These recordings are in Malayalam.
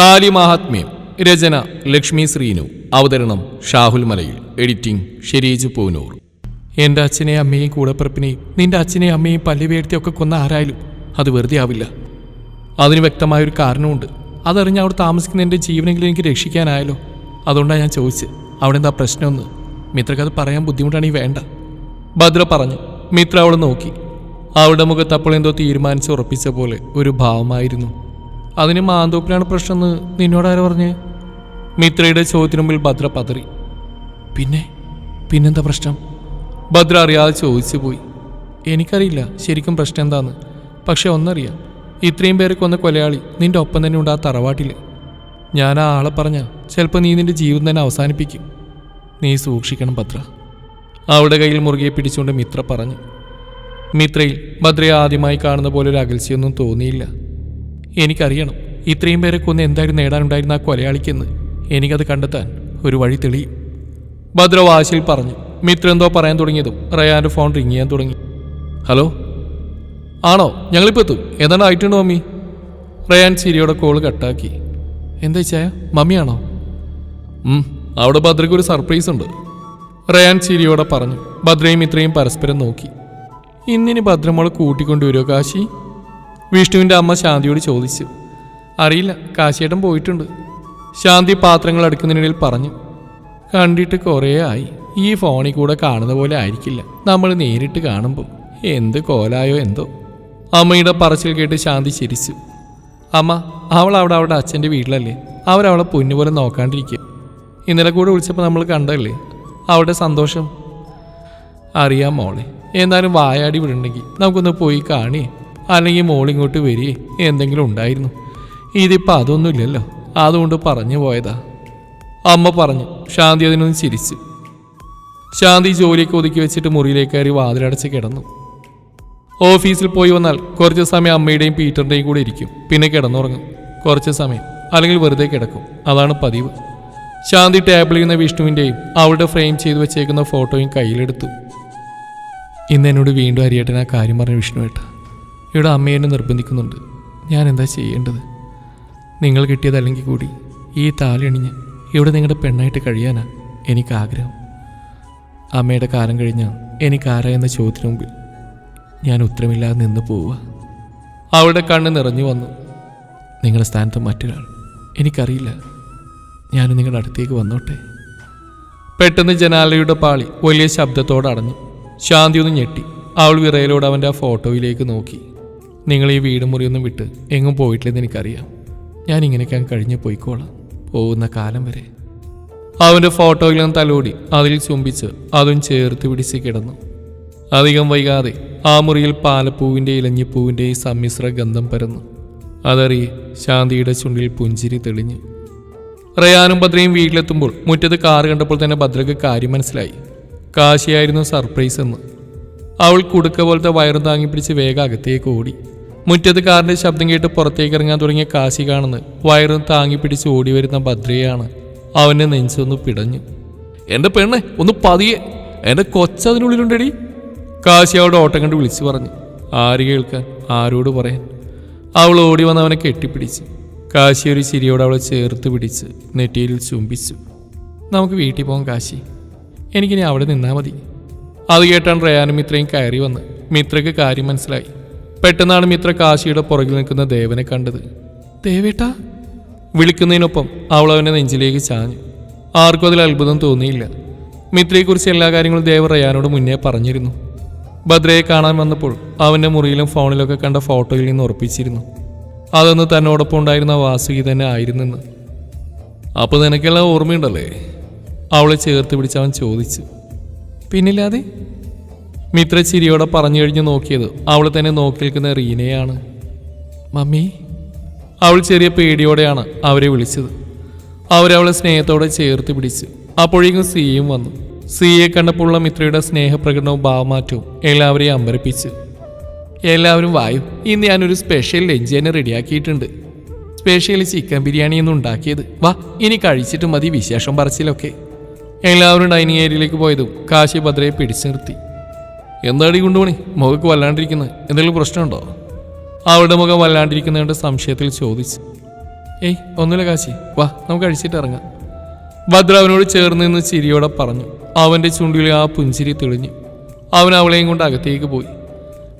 താലി മഹാത്മ്യം രചന ലക്ഷ്മി ശ്രീനു അവതരണം ഷാഹുൽ മലയിൽ എഡിറ്റിംഗ് ഷെരീജ് പൂനൂർ. എന്റെ അച്ഛനെയും അമ്മയെയും കൂടപ്പിറപ്പിനെയും നിന്റെ അച്ഛനെയും അമ്മയെയും പല്ലി വീഴ്ത്തിയൊക്കെ കൊന്ന ആരായാലും അത് വെറുതെ ആവില്ല. അതിന് വ്യക്തമായൊരു കാരണമുണ്ട് അതറിഞ്ഞ് അവിടെ താമസിക്കുന്ന എന്റെ ജീവനെങ്കിലും എനിക്ക് രക്ഷിക്കാനായാലോ അതുകൊണ്ടാണ് ഞാൻ ചോദിച്ചത് അവിടെ എന്താ പ്രശ്നമൊന്ന്? മിത്രക്ക് അത് പറയാൻ ബുദ്ധിമുട്ടാണെങ്കിൽ വേണ്ട. ഭദ്ര പറഞ്ഞു മിത്ര അവളെ നോക്കി. അവളുടെ മുഖത്ത് അപ്പോൾ എന്തോ തീരുമാനിച്ച് ഉറപ്പിച്ച പോലെ ഒരു ഭാവമായിരുന്നു. അതിന് മാന്തോപ്പിലാണ് പ്രശ്നമെന്ന് നിന്നോടാരെ പറഞ്ഞ്? മിത്രയുടെ ചോദ്യത്തിന് മുമ്പിൽ ഭദ്ര പതറി. പിന്നെ പിന്നെന്താ പ്രശ്നം? ഭദ്ര അറിയാതെ ചോദിച്ചു പോയി. എനിക്കറിയില്ല ശരിക്കും പ്രശ്നം എന്താന്ന്. പക്ഷെ ഒന്നറിയാം. ഇത്രയും പേരെ കൊന്ന കൊലയാളി നിന്റെ ഒപ്പം തന്നെ ഉണ്ട് ആ തറവാട്ടിൽ ഞാൻ ആ ആളെ പറഞ്ഞ ചിലപ്പോൾ നീ നിന്റെ ജീവിതം തന്നെ അവസാനിപ്പിക്കും. നീ സൂക്ഷിക്കണം ഭദ്ര. അവളുടെ കയ്യിൽ മുറുകെ പിടിച്ചുകൊണ്ട് മിത്ര പറഞ്ഞു. മിത്രയിൽ ഭദ്രയെ ആദ്യമായി കാണുന്ന പോലെ ഒരു അകൽച്ചയൊന്നും തോന്നിയില്ല. എനിക്കറിയണം. ഇത്രയും പേരെ കൊന്ന് എന്തായാലും നേടാനുണ്ടായിരുന്ന ആ കൊലയാളിക്കെന്ന് എനിക്കത് കണ്ടെത്താൻ ഒരു വഴി തെളിയും. ഭദ്ര പറഞ്ഞു. മിത്ര എന്തോ പറയാൻ തുടങ്ങിയതും റയാന്റെ ഫോൺ റിങ് ചെയ്യാൻ തുടങ്ങി. ഹലോ? ആണോ? ഞങ്ങളിപ്പോൾ എത്തും. ഏതാണ്ട് ആയിട്ടുണ്ടോ മമ്മി. റയാൻ ചിരിയോടെ കോൾ കട്ടാക്കി. എന്താ ചായ? മമ്മിയാണോ? അവിടെ ഭദ്രയ്ക്ക് ഒരു സർപ്രൈസ് ഉണ്ട്. റയാൻ ചിരിയോടെ പറഞ്ഞു. ഭദ്രയും ഇത്രയും പരസ്പരം നോക്കി. ഇന്നിനി ഭദ്രമോളെ കൂട്ടിക്കൊണ്ടുവരുമോ കാശി? വിഷ്ണുവിന്റെ അമ്മ ശാന്തിയോട് ചോദിച്ചു. അറിയില്ല കാശിയേട്ടൻ പോയിട്ടുണ്ട്. ശാന്തി പാത്രങ്ങൾ അടുക്കുന്നതിനിടയിൽ പറഞ്ഞു. കണ്ടിട്ട് കുറേ ആയി. ഈ ഫോണിൽ കൂടെ കാണുന്ന പോലെ ആയിരിക്കില്ല. നമ്മൾ നേരിട്ട് കാണുമ്പോൾ എന്ത് കോലായോ എന്തോ. അമ്മയുടെ പറച്ചിൽ കേട്ട് ശാന്തി ചിരിച്ചു. അമ്മ അവൾ അവിടെ അവിടെ അച്ഛന്റെ വീട്ടിലല്ലേ? അവരവളെ പൊന്നുപോലെ നോക്കാണ്ടിരിക്കുക ഇന്നലെ കൂടെ വിളിച്ചപ്പോൾ നമ്മൾ കണ്ടല്ലേ അവളുടെ സന്തോഷം? അറിയാം മോളെ. എന്നാലും വായാടി വിടണമെങ്കിൽ നമുക്കൊന്ന് പോയി കാണിയേ അല്ലെങ്കിൽ മോളിങ്ങോട്ട് വരികയെ എന്തെങ്കിലും ഉണ്ടായിരുന്നു. ഇതിപ്പോൾ അതൊന്നുമില്ലല്ലോ. അതുകൊണ്ട് പറഞ്ഞു പോയതാ. അമ്മ പറഞ്ഞു ശാന്തി അതിനൊന്ന് ചിരിച്ചു. ശാന്തി ജോലിയൊക്കെ ഒതുക്കി വെച്ചിട്ട് മുറിയിലേക്ക് കയറി വാതിലടച്ച് കിടന്നു. ഓഫീസിൽ പോയി വന്നാൽ കുറച്ച് സമയം അമ്മയുടെയും പീറ്ററിന്റെയും കൂടെ ഇരിക്കും. പിന്നെ കിടന്നുറങ്ങും. കുറച്ച് സമയം അല്ലെങ്കിൽ വെറുതെ കിടക്കും. അതാണ് പതിവ്. ശാന്തി ടേബിളിൽ നിന്ന് വിഷ്ണുവിന്റെയും അവളുടെ ഫ്രെയിം ചെയ്ത് വെച്ചേക്കുന്ന ഫോട്ടോയും കയ്യിലെടുത്തു. ഇന്ന് എന്നോട് വീണ്ടും അരിയേട്ടൻ ആ കാര്യം പറഞ്ഞു വിഷ്ണുവേട്ട. ഇവിടെ അമ്മ എന്നെ നിർബന്ധിക്കുന്നുണ്ട്. ഞാൻ എന്താ ചെയ്യേണ്ടത്? നിങ്ങൾ കിട്ടിയതല്ലെങ്കിൽ കൂടി ഈ താലിയണിഞ്ഞ് ഇവിടെ നിങ്ങളുടെ പെണ്ണായിട്ട് കഴിയാനാ എനിക്ക് ആഗ്രഹം. അമ്മയുടെ കാലം കഴിഞ്ഞാൽ എനിക്ക് ആരാ എന്ന ചോദ്യത്തിന് മുമ്പിൽ ഞാൻ ഉത്തരമില്ലാതെ നിന്ന് പോവുക. അവളുടെ കണ്ണ് നിറഞ്ഞു വന്നു. നിങ്ങളുടെ സ്ഥാനത്ത് മറ്റൊരാൾ. എനിക്കറിയില്ല. ഞാൻ നിങ്ങളുടെ അടുത്തേക്ക് വന്നോട്ടെ. പെട്ടെന്ന് ജനാലയുടെ പാളി വലിയ ശബ്ദത്തോടെ അടഞ്ഞു. ശാന്തി ഒന്ന് ഞെട്ടി. അവൾ വിറയലോട് അവന്റെ ആ ഫോട്ടോയിലേക്ക് നോക്കി. നിങ്ങൾ ഈ വീട് മുറിയൊന്നും വിട്ട് എങ്ങും പോയിട്ടില്ലെന്ന് എനിക്കറിയാം. ഞാൻ ഇങ്ങനെയൊക്കെ കഴിഞ്ഞ് പോയിക്കോളാം. പോകുന്ന കാലം വരെ. അവന്റെ ഫോട്ടോയിൽ നിന്ന് തലോടി അതിൽ ചുംബിച്ച് അതും ചേർത്ത് പിടിച്ച് കിടന്നു. അധികം വൈകാതെ ആ മുറിയിൽ പാലപ്പൂവിന്റെ ഇലഞ്ഞിപ്പൂവിന്റെ സമ്മിശ്ര ഗന്ധം പരന്നു. അതറിയെ ശാന്തിയുടെ ചുണ്ടിൽ പുഞ്ചിരി തെളിഞ്ഞു. റയാനും ഭദ്രയും വീട്ടിലെത്തുമ്പോൾ മുറ്റത്ത് കാറ് കണ്ടപ്പോൾ തന്നെ ഭദ്രക്ക് കാര്യം മനസ്സിലായി. കാശിയായിരുന്നു സർപ്രൈസ് എന്ന്. അവൾ കുടുക്ക പോലത്തെ വയറും താങ്ങി പിടിച്ച് വേഗം അകത്തേക്ക് ഓടി. മുറ്റത്ത് കാറിന്റെ ശബ്ദം കേട്ട് പുറത്തേക്ക് ഇറങ്ങാൻ തുടങ്ങിയ കാശി കാണുന്ന വയറും താങ്ങി പിടിച്ച് ഓടി വരുന്ന ഭദ്രയാണ് അവന്റെ നെഞ്ചൊന്ന് പിടഞ്ഞു. എന്റെ പെണ്ണെ ഒന്ന് പതിയെ. എന്റെ കൊച്ചതിനുള്ളിലുണ്ടടി കാശി അവളുടെ ഓട്ടം കണ്ട് വിളിച്ചു പറഞ്ഞു. ആര് കേൾക്കാൻ? ആരോട് പറയാൻ? അവൾ ഓടി വന്ന് അവനെ കെട്ടിപ്പിടിച്ച്. കാശി ഒരു ചിരിയോട് അവളെ ചേർത്ത് പിടിച്ച് നെറ്റിയിൽ ചുംബിച്ചു. നമുക്ക് വീട്ടിൽ പോകാം കാശി. എനിക്കിനി അവിടെ നിന്നാൽ മതി. അത് കേട്ടാണ് റയാനും മിത്രയും കയറി വന്ന്. മിത്രയ്ക്ക് കാര്യം മനസ്സിലായി. പെട്ടെന്നാണ് മിത്ര കാശിയുടെ പുറകിൽ നിൽക്കുന്ന ദേവനെ കണ്ടത്. ദേവേട്ടാ? വിളിക്കുന്നതിനൊപ്പം അവൾ അവനെ നെഞ്ചിലേക്ക് ചാഞ്ഞു. ആർക്കും അതിൽ അത്ഭുതം തോന്നിയില്ല. മിത്രയെക്കുറിച്ച് എല്ലാ കാര്യങ്ങളും ദേവ് റയാനോട് മുന്നേ പറഞ്ഞിരുന്നു. ഭദ്രയെ കാണാൻ വന്നപ്പോൾ അവന്റെ മുറിയിലും ഫോണിലൊക്കെ കണ്ട ഫോട്ടോയിൽ നിന്ന് ഉറപ്പിച്ചിരുന്നു. അതൊന്ന് തന്നോടൊപ്പം ഉണ്ടായിരുന്ന വാസുകി തന്നെ ആയിരുന്നെന്ന്. അപ്പോൾ നിനക്കെല്ലാം ഓർമ്മയുണ്ടല്ലേ? അവളെ ചേർത്ത് പിടിച്ച് അവൻ ചോദിച്ചു. പിന്നില്ലാതെ? മിത്ര ചിരിയോടെ പറഞ്ഞു കഴിഞ്ഞ് നോക്കിയത് അവൾ തന്നെ നോക്കി നിൽക്കുന്ന റീനയാണ്. മമ്മി അവൾ ചെറിയ പേടിയോടെയാണ് അവരെ വിളിച്ചത്. അവരവളെ സ്നേഹത്തോടെ ചേർത്ത് പിടിച്ചു അപ്പോഴേക്കും സിയും വന്നു. സിയെ കണ്ടപ്പോഴുള്ള മിത്രയുടെ സ്നേഹപ്രകടനവും ഭാവമാറ്റവും എല്ലാവരെയും അമ്പരപ്പിച്ചു. എല്ലാവരും വായു ഇന്ന് ഞാനൊരു സ്പെഷ്യൽ ലഞ്ച് തന്നെ റെഡിയാക്കിയിട്ടുണ്ട്. സ്പെഷ്യൽ ചിക്കൻ ബിരിയാണി എന്ന് ഉണ്ടാക്കിയത്. വാ ഇനി കഴിച്ചിട്ട് മതി വിശേഷം പറച്ചിലൊക്കെ. എല്ലാവരും ഡൈനിങ് ഏരിയയിലേക്ക് പോയതും കാശി ഭദ്രയെ പിടിച്ചു നിർത്തി. എന്താടി കൊണ്ടുപോണി മുഖക്ക് വല്ലാണ്ടിരിക്കുന്നത് എന്തെങ്കിലും പ്രശ്നമുണ്ടോ? അവളുടെ മുഖം വല്ലാണ്ടിരിക്കുന്നതുകൊണ്ട് സംശയത്തിൽ ചോദിച്ചു. ഏയ് ഒന്നുമില്ല കാശി. വാ നമുക്ക് അഴിച്ചിട്ട് ഇറങ്ങാം. ഭദ്ര അവനോട് ചേർന്ന് നിന്ന് ചിരിയോടെ പറഞ്ഞു. അവന്റെ ചുണ്ടിൽ ആ പുഞ്ചിരി തെളിഞ്ഞു. അവൻ അവളെയും കൊണ്ട് അകത്തേക്ക് പോയി.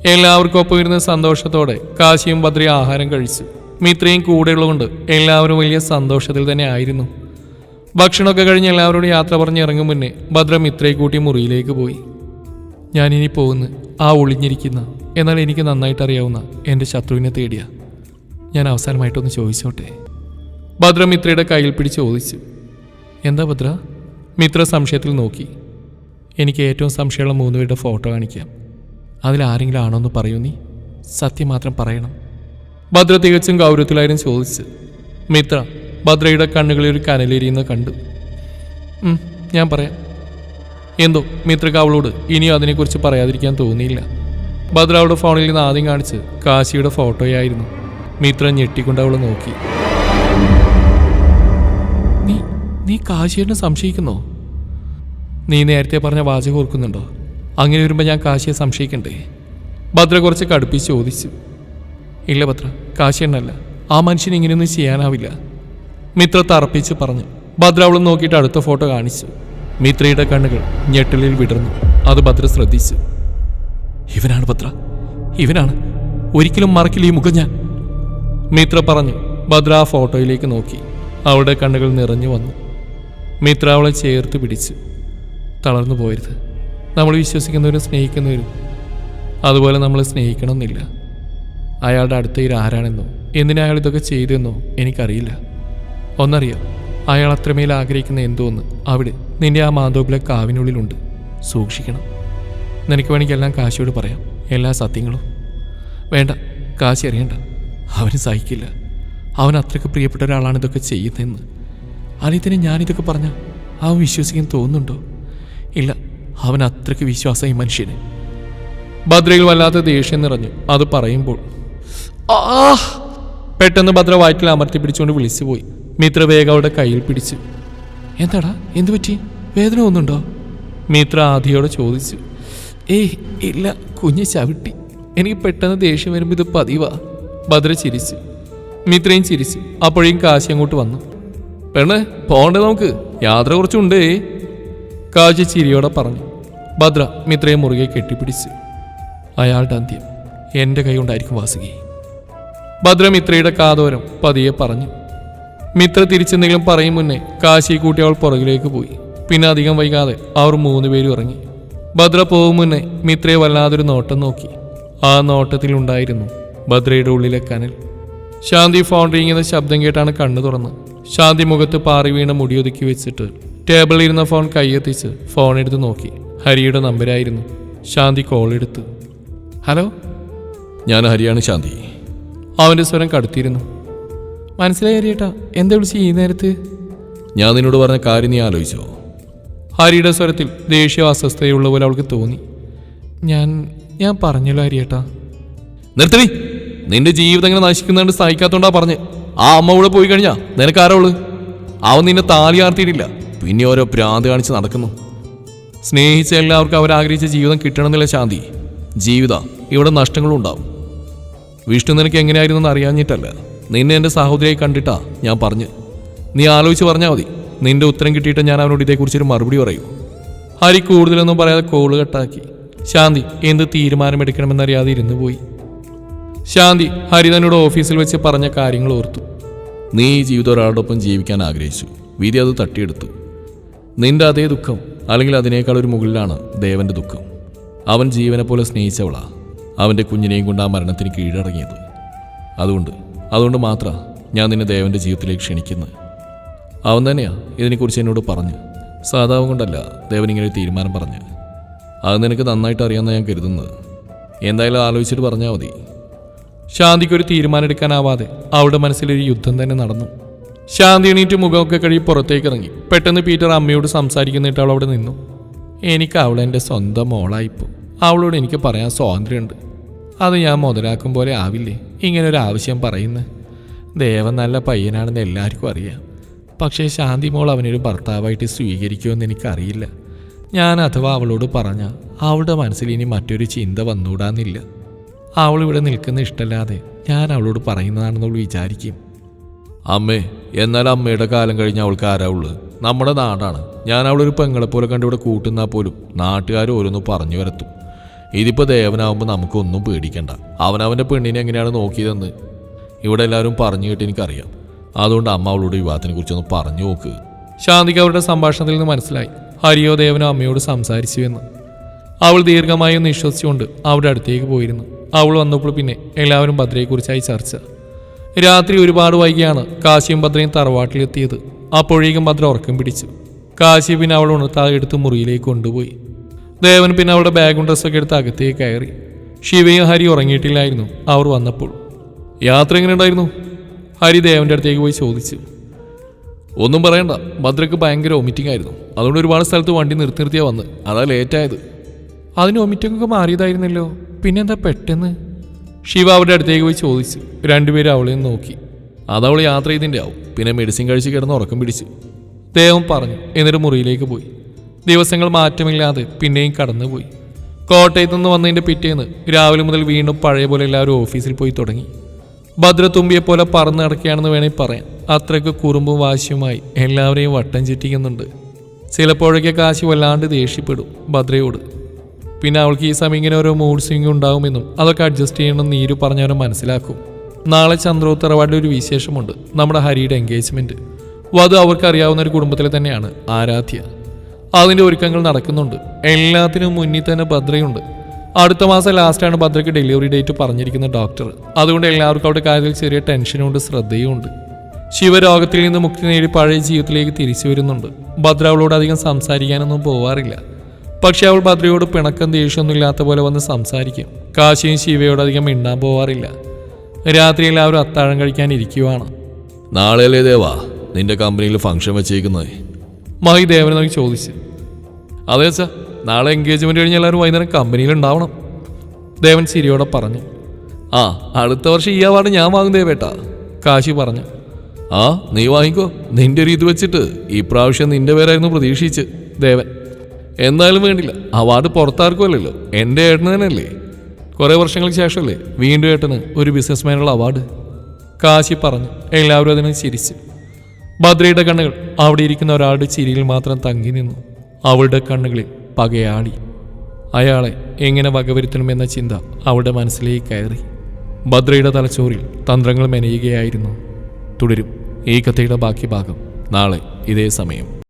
എല്ലാവർക്കും ഒപ്പം ഇരുന്ന സന്തോഷത്തോടെ കാശിയും ഭദ്രയും ആഹാരം കഴിച്ചു. മിത്രയും കൂടെയുള്ളതുകൊണ്ട് എല്ലാവരും വലിയ സന്തോഷത്തിൽ തന്നെ ആയിരുന്നു. ഭക്ഷണമൊക്കെ കഴിഞ്ഞ് എല്ലാവരോടും യാത്ര പറഞ്ഞ് ഇറങ്ങും മുന്നേ ഭദ്രം ഇത്രയും കൂട്ടി മുറിയിലേക്ക് പോയി. ഞാനിനി പോകുന്നു. ആ ഒളിഞ്ഞിരിക്കുന്ന. എന്നാൽ എനിക്ക് നന്നായിട്ട് അറിയാവുന്ന എന്റെ ശത്രുവിനെ തേടിയ. ഞാൻ അവസാനമായിട്ടൊന്ന് ചോദിച്ചോട്ടെ? ഭദ്ര മിത്രയുടെ കയ്യിൽ പിടിച്ച് ചോദിച്ചു. എന്താ ഭദ്ര? മിത്ര സംശയത്തിൽ നോക്കി. എനിക്ക് ഏറ്റവും സംശയമുള്ള മൂന്ന് പേരുടെ ഫോട്ടോ കാണിക്കാം. അതിൽ ആരെങ്കിലും ആണോ എന്ന് പറയൂ നീ. സത്യം മാത്രം പറയണം. ഭദ്ര തികച്ചും ഗൗരവത്തിലായിരുന്നു ചോദിച്ചു മിത്ര ഭദ്രയുടെ കണ്ണുകളിൽ ഒരു കനലെരിയുന്ന കണ്ടു. ഞാൻ പറയാം. എന്തോ മിത്രക്ക് അവളോട് ഇനിയും അതിനെക്കുറിച്ച് പറയാതിരിക്കാൻ തോന്നിയില്ല. ഭദ്ര അവളുടെ ഫോണിൽ നിന്ന് ആദ്യം കാണിച്ച് കാശിയുടെ ഫോട്ടോയായിരുന്നു. മിത്ര ഞെട്ടിക്കൊണ്ട് അവളെ നോക്കി. നീ നീ കാശിയെന്ന് സംശയിക്കുന്നോ? നീ നേരത്തെ പറഞ്ഞ വാചകം ഓർക്കുന്നുണ്ടോ? അങ്ങനെ വരുമ്പോൾ ഞാൻ കാശിയെ സംശയിക്കണ്ടേ? ഭദ്ര കുറച്ച് കടുപ്പിച്ച് ചോദിച്ചു. ഇല്ല ഭദ്ര കാശിയെണ്ണല്ല ആ മനുഷ്യന് ഇങ്ങനെയൊന്നും ചെയ്യാനാവില്ല. മിത്ര തറപ്പിച്ച് പറഞ്ഞു. ഭദ്ര അവളും നോക്കിയിട്ട് അടുത്ത ഫോട്ടോ കാണിച്ചു. മിത്രയുടെ കണ്ണുകൾ ഞെട്ടലിൽ വിടർന്നു. അത് ഭദ്ര ശ്രദ്ധിച്ചു. ഇവനാണ് ഭദ്ര. ഇവനാണ്. ഒരിക്കലും മറക്കില്ല ഈ മുഖം ഞാൻ. മിത്ര പറഞ്ഞു. ഭദ്ര ആ ഫോട്ടോയിലേക്ക് നോക്കി. അവളുടെ കണ്ണുകൾ നിറഞ്ഞു വന്നു. മിത്ര അവളെ ചേർത്ത് പിടിച്ചു. തളർന്നു പോയരുത് നമ്മൾ വിശ്വസിക്കുന്നവരും സ്നേഹിക്കുന്നവരും. അതുപോലെ നമ്മൾ സ്നേഹിക്കണമെന്നില്ല. അയാളുടെ അടുത്ത ആരാണെന്നോ? എന്തിനാ ഇതൊക്കെ ചെയ്തെന്നോ എനിക്കറിയില്ല. ഒന്നറിയാം അയാൾ അത്രമേൽ ആഗ്രഹിക്കുന്ന എന്തോന്ന് അവിടെ നിന്റെ ആ മാന്തോപ്പിലെ കാവിനുള്ളിലുണ്ട്. സൂക്ഷിക്കണം. നിനക്ക് വേണമെങ്കിൽ എല്ലാം കാശിയോട് പറയാം. എല്ലാ സത്യങ്ങളും. വേണ്ട കാശി അറിയണ്ട. അവന് സഹിക്കില്ല. അവൻ അത്രയ്ക്ക് പ്രിയപ്പെട്ട ഒരാളാണ് ഇതൊക്കെ ചെയ്യുന്നതെന്ന്. അനിയത്തിന് ഞാനിതൊക്കെ പറഞ്ഞാൽ അവൻ വിശ്വസിക്കാൻ തോന്നുന്നുണ്ടോ? ഇല്ല അവൻ അത്രയ്ക്ക് വിശ്വാസം ഈ മനുഷ്യന്. ഭദ്രയിൽ വല്ലാത്ത ദേഷ്യം നിറഞ്ഞു അത് പറയുമ്പോൾ ആ പെട്ടെന്ന് ഭദ്ര വയറ്റിൽ അമർത്തി പിടിച്ചുകൊണ്ട് വിളിച്ചു പോയി മിത്ര വേഗം അവളുടെ കയ്യിൽ പിടിച്ചു. എന്താടാ? എന്തു പറ്റി? വേദന ഒന്നുണ്ടോ മിത്ര ആദിയോട് ചോദിച്ചു. ഏയ് ഇല്ല കുഞ്ഞ് ചവിട്ടി. എനിക്ക് പെട്ടെന്ന് ദേഷ്യം വരുമ്പോൾ ഇത് പതിവാ. ഭദ്ര ചിരിച്ചു. മിത്രയും ചിരിച്ചു. അപ്പോഴേക്കും കാശി അങ്ങോട്ട് വന്നു. പെണ്ണ് പോണ്ടേ നമുക്ക്? യാത്ര കുറച്ചുണ്ടേ. കാശി ചിരിയോടെ പറഞ്ഞു. ഭദ്ര മിത്രയെ മുറുകെ കെട്ടിപ്പിടിച്ചു. അയാളുടെ അന്ത്യം. എന്റെ കൈ കൊണ്ടായിരിക്കും വാസുകി. ഭദ്ര മിത്രയുടെ കാതോരം പതിയെ പറഞ്ഞു. മിത്ര തിരിച്ചെന്തെങ്കിലും പറയും മുന്നേ കാശി കൂട്ടി അവൾ പുറകിലേക്ക് പോയി. പിന്നെ അധികം വൈകാതെ അവർ മൂന്ന് പേരും ഇറങ്ങി. ഭദ്ര പോകും മുന്നേ മിത്രയെ വല്ലാതൊരു നോട്ടം നോക്കി. ആ നോട്ടത്തിലുണ്ടായിരുന്നു ഭദ്രയുടെ ഉള്ളിലെ കനൽ. ശാന്തി ഫോൺ എന്ന ശബ്ദം കേട്ടാണ് കണ്ണു തുറന്ന്. ശാന്തി മുഖത്ത് പാറി വീണ മുടിയൊതുക്കി വെച്ചിട്ട് ടേബിളിൽ ഇരുന്ന ഫോൺ കൈയെത്തിച്ച് ഫോൺ എടുത്ത് നോക്കി. ഹരിയുടെ നമ്പരായിരുന്നു. ശാന്തി കോൾ എടുത്ത്. ഹലോ ഞാൻ ഹരിയാണ് ശാന്തി. അവന്റെ സ്വരം കടുത്തിരുന്നു മനസ്സിലായി ഹരിയേട്ടാ. എന്താ വിളിച്ച് ഈ നേരത്ത്? ഞാൻ നിന്നോട് പറഞ്ഞ കാര്യം നീ ആലോചിച്ചോ. ഹരിയുടെ സ്വരത്തിൽ ദേഷ്യ അസ്വസ്ഥതയുള്ള പോലെ അവൾക്ക് തോന്നി. ഞാൻ ഞാൻ പറഞ്ഞല്ലോ ഹരിയേട്ടാ. നിർത്തി നിന്റെ ജീവിതം ഇങ്ങനെ നശിക്കുന്നുണ്ട് സഹിക്കാത്തോണ്ടാ പറഞ്ഞ്. ആ അമ്മ കൂടെ പോയി കഴിഞ്ഞാ നിനക്ക് ആരോൾ അവൻ നിന്നെ താലി ആർത്തിയിട്ടില്ല. പിന്നെ ഓരോ ഭ്രാന്ത് കാണിച്ച് നടക്കുന്നു. സ്നേഹിച്ച എല്ലാവർക്കും അവരാഗ്രഹിച്ച ജീവിതം കിട്ടണമെന്നില്ല ശാന്തി. ജീവിത ഇവിടെ നഷ്ടങ്ങളും ഉണ്ടാവും വിഷ്ണു നിനക്ക് എങ്ങനെയായിരുന്നു എന്ന് അറിയാഞ്ഞിട്ടല്ല. നിന്നെ എന്റെ സഹോദരിയായി കണ്ടിട്ടാ ഞാൻ പറഞ്ഞു. നീ ആലോചിച്ച് പറഞ്ഞാൽ മതി. നിന്റെ ഉത്തരം കിട്ടിയിട്ട് ഞാൻ അവനോട് ഇതേക്കുറിച്ചൊരു മറുപടി പറയൂ. ഹരി കൂടുതലൊന്നും പറയാതെ കോൾ കട്ടാക്കി. ശാന്തി എന്ത് തീരുമാനമെടുക്കണമെന്നറിയാതെ ഇരുന്നു പോയി. ശാന്തി ഹരി തന്നോട് ഓഫീസിൽ വെച്ച് പറഞ്ഞ കാര്യങ്ങൾ ഓർത്തു. നീ ഈ ജീവിതം ഒരാളോടൊപ്പം ജീവിക്കാൻ ആഗ്രഹിച്ചു. വിധി അത് തട്ടിയെടുത്തു. നിന്റെ അതേ ദുഃഖം അല്ലെങ്കിൽ അതിനേക്കാൾ ഒരു മുകളിലാണ് ദേവന്റെ ദുഃഖം. അവൻ ജീവനെ പോലെ സ്നേഹിച്ചവളാ. അവന്റെ കുഞ്ഞിനെയും കൊണ്ട് ആ മരണത്തിന് കീഴടങ്ങിയത്. അതുകൊണ്ട് അതുകൊണ്ട് മാത്രം ഞാൻ നിന്നെ ദേവന്റെ ജീവിതത്തിലേക്ക് ക്ഷണിക്കുന്നത് അവൻ തന്നെയാ ഇതിനെക്കുറിച്ച് എന്നോട് പറഞ്ഞു. സാധാവ് കൊണ്ടല്ല ദേവൻ ഇങ്ങനെ ഒരു തീരുമാനം പറഞ്ഞു. അത് നിനക്ക് നന്നായിട്ട് അറിയാമെന്ന് ഞാൻ കരുതുന്നത്. എന്തായാലും ആലോചിച്ചിട്ട് പറഞ്ഞാൽ മതി. ശാന്തിക്കൊരു തീരുമാനം എടുക്കാനാവാതെ അവളുടെ മനസ്സിലൊരു യുദ്ധം തന്നെ നടന്നു. ശാന്തി എണീറ്റ് മുഖമൊക്കെ കഴുകി പുറത്തേക്ക് ഇറങ്ങി. പെട്ടെന്ന് പീറ്റർ അമ്മയോട് സംസാരിക്കുന്നിട്ട് അവൾ അവിടെ നിന്നു. എനിക്ക് അവൾ എന്റെ സ്വന്തം മോളായിപ്പോൾ അവളോട് എനിക്ക് പറയാൻ സ്വാതന്ത്ര്യമുണ്ട്. അത് ഞാൻ മുതലാക്കും പോലെ ആവില്ലേ? ഇങ്ങനെ ഒരു ആവശ്യം പറയുന്നത് ദേവൻ നല്ല പയ്യനാണെന്ന് എല്ലാവർക്കും അറിയാം. പക്ഷേ ശാന്തി മോൾ അവനൊരു ഭർത്താവായിട്ട് സ്വീകരിക്കുമെന്ന് എനിക്കറിയില്ല. ഞാൻ അഥവാ അവളോട് പറഞ്ഞ അവളുടെ മനസ്സിൽ ഇനി മറ്റൊരു ചിന്ത വന്നുകൂടാന്നില്ല. അവളിവിടെ നിൽക്കുന്ന ഇഷ്ടമല്ലാതെ ഞാൻ അവളോട് പറയുന്നതാണെന്ന് അവൾ വിചാരിക്കും. അമ്മേ എന്നാൽ അമ്മയുടെ കാലം കഴിഞ്ഞ് അവൾക്ക് ആരാ നമ്മുടെ നാടാണ്. ഞാൻ അവളൊരു പെങ്ങളെ പോലെ കണ്ടിവിടെ കൂട്ടുന്നാൽ പോലും നാട്ടുകാർ ഓരോന്ന് പറഞ്ഞു വരത്തും. ഇതിപ്പോൾ ദേവനാവുമ്പോൾ നമുക്കൊന്നും പേടിക്കണ്ട. അവനവന്റെ പെണ്ണിനെ എങ്ങനെയാണ് നോക്കിയതെന്ന് ഇവിടെ എല്ലാവരും പറഞ്ഞു കേട്ട് എനിക്കറിയാം. അതുകൊണ്ട് അമ്മ അവളോട് വിവാഹത്തിനെ കുറിച്ചൊന്ന് പറഞ്ഞു നോക്ക്. ശാന്തിക്ക് അവരുടെ സംഭാഷണത്തിൽ നിന്ന് മനസ്സിലായി. ഹരിയോ ദേവനോ അമ്മയോട് സംസാരിച്ചു എന്ന്. അവൾ ദീർഘമായി ഒന്ന് വിശ്വസിച്ചുകൊണ്ട് അവരുടെ അടുത്തേക്ക് പോയിരുന്നു. അവൾ വന്നപ്പോൾ പിന്നെ എല്ലാവരും ഭദ്രയെക്കുറിച്ചായി ചർച്ച. രാത്രി ഒരുപാട് വൈകിയാണ് കാശിയും ഭദ്രയും തറവാട്ടിലെത്തിയത്. അപ്പോഴേക്കും ഭദ്ര ഉറക്കം പിടിച്ചു. കാശി പിന്നെ അവൾ ഉണർത്താതെ എടുത്ത് മുറിയിലേക്ക് കൊണ്ടുപോയി. ദേവൻ പിന്നെ അവളുടെ ബാഗും ഡ്രസ്സൊക്കെ എടുത്ത് അകത്തേക്ക് കയറി. ശിവയും ഹരി ഉറങ്ങിയിട്ടില്ലായിരുന്നു. അവർ വന്നപ്പോൾ. യാത്ര എങ്ങനെ ഉണ്ടായിരുന്നു ഹരി ദേവന്റെ അടുത്തേക്ക് പോയി ചോദിച്ചു. ഒന്നും പറയണ്ട. ഭദ്രക്ക് ഭയങ്കര ഒമിറ്റിംഗ് ആയിരുന്നു. അതുകൊണ്ട് ഒരുപാട് സ്ഥലത്ത് വണ്ടി നിർത്തി നിർത്തിയാ വന്ന്. അതാ ലേറ്റായത് അതിന് ഒമിറ്റിംഗ് ഒക്കെ മാറിയതായിരുന്നല്ലോ. പിന്നെന്താ പെട്ടെന്ന്? ശിവ അവരുടെ അടുത്തേക്ക് പോയി ചോദിച്ചു. രണ്ടുപേരും അവളെ നോക്കി. അതവൾ യാത്ര ചെയ്തിന്റെ ആവും പിന്നെ മെഡിസിൻ കഴിച്ച് കിടന്ന് ഉറക്കം പിടിച്ചു. ദേവം പറഞ്ഞു. എന്നിട്ട് മുറിയിലേക്ക് പോയി. ദിവസങ്ങൾ മാറ്റമില്ലാതെ പിന്നെയും കടന്നുപോയി. കോട്ടയത്തു നിന്ന് വന്നതിന്റെ പിറ്റേന്ന് രാവിലെ മുതൽ വീണ്ടും പഴയ പോലെ എല്ലാവരും ഓഫീസിൽ പോയി തുടങ്ങി. ഭദ്രത്തുമ്പിയെ പോലെ പറന്ന് നടക്കുകയാണെന്ന് വേണമെങ്കിൽ പറയാം. അത്രയ്ക്ക് കുറുമ്പും വാശിയുമായി എല്ലാവരെയും വട്ടം ചുറ്റിക്കുന്നുണ്ട്. ചിലപ്പോഴൊക്കെ കാശി വല്ലാണ്ട് ദേഷ്യപ്പെടും ഭദ്രയോട്. പിന്നെ അവൾക്ക് ഈ സമയം ഇങ്ങനെ ഓരോ മൂഡ് സ്വിംഗ് ഉണ്ടാകുമെന്നും അതൊക്കെ അഡ്ജസ്റ്റ് ചെയ്യണമെന്ന് നീരു പറഞ്ഞവരെ മനസ്സിലാക്കും. നാളെ ചന്ദ്രോത്തറവാടിന്റെ ഒരു വിശേഷമുണ്ട്. നമ്മുടെ ഹരിയുടെ എൻഗേജ്മെന്റ് വധു അവർക്കറിയാവുന്ന ഒരു കുടുംബത്തിലെ തന്നെയാണ് ആരാധ്യ. അതിന്റെ ഒരുക്കങ്ങൾ നടക്കുന്നുണ്ട്. എല്ലാത്തിനും മുന്നിൽ തന്നെ ഭദ്രയുണ്ട്. അടുത്ത മാസം ലാസ്റ്റാണ് ഭദ്രയ്ക്ക് ഡെലിവറി ഡേറ്റ് പറഞ്ഞിരിക്കുന്ന ഡോക്ടർ. അതുകൊണ്ട് എല്ലാവർക്കും അവിടെ കാര്യത്തിൽ ചെറിയ ടെൻഷനുണ്ട് ശ്രദ്ധയുമുണ്ട്. ശിവരോഗത്തിൽ നിന്ന് മുക്തി നേടി പഴയ ജീവിതത്തിലേക്ക് തിരിച്ചു വരുന്നുണ്ട്. ഭദ്ര അവളോട് അധികം സംസാരിക്കാനൊന്നും പോവാറില്ല. പക്ഷെ അവൾ ഭദ്രയോട് പിണക്കം ദേഷ്യമൊന്നും ഇല്ലാത്ത പോലെ വന്ന് സംസാരിക്കും. കാശിയും ശിവയോട് അധികം മിണ്ടാൻ പോവാറില്ല. രാത്രി എല്ലാവരും അത്താഴം കഴിക്കാൻ ഇരിക്കുവാണ്. നാളെയല്ലേ ദേവാ? നിന്റെ കമ്പനിയിൽ ഫംഗ്ഷൻ വെച്ചേക്കുന്നത് മഹി ദേവനെ നോക്കി ചോദിച്ചു. അതെ സാർ നാളെ എൻഗേജ്മെന്റ് കഴിഞ്ഞ് എല്ലാവരും വൈകുന്നേരം കമ്പനിയിൽ ഉണ്ടാവണം ദേവൻ സിരിയോടെ പറഞ്ഞു. ആ അടുത്ത വർഷം ഈ അവാർഡ് ഞാൻ വാങ്ങും ദേവേട്ടാ കാശി പറഞ്ഞു. ആ നീ വാങ്ങിക്കോ നിന്റെ ഒരു ഇത് വെച്ചിട്ട് ഈ പ്രാവശ്യം നിന്റെ പേരായിരുന്നു പ്രതീക്ഷിച്ച് ദേവൻ. എന്തായാലും വേണ്ടില്ല അവാർഡ് പുറത്താർക്കുമല്ലല്ലോ എന്റെ ഏട്ടന് തന്നെയല്ലേ? കുറേ വർഷങ്ങൾക്ക് ശേഷമല്ലേ വീണ്ടും ഏട്ടന് ഒരു ബിസിനസ്മാനുള്ള അവാർഡ് കാശി പറഞ്ഞു. എല്ലാവരും അതിനെ ചിരിച്ചു. ഭദ്രയുടെ കണ്ണുകൾ അവിടെ ഇരിക്കുന്ന ഒരാളുടെ ചിരിയിൽ മാത്രം തങ്ങി നിന്നു. അവളുടെ കണ്ണുകളിൽ പകയാടി. അയാളെ എങ്ങനെ വകവരുത്തണമെന്ന ചിന്ത അവളുടെ മനസ്സിലേക്ക് കയറി. ഭദ്രയുടെ തലച്ചോറിൽ തന്ത്രങ്ങൾ മെനയുകയായിരുന്നു. തുടരും ഈ കഥയുടെ ബാക്കി ഭാഗം നാളെ ഇതേ സമയം.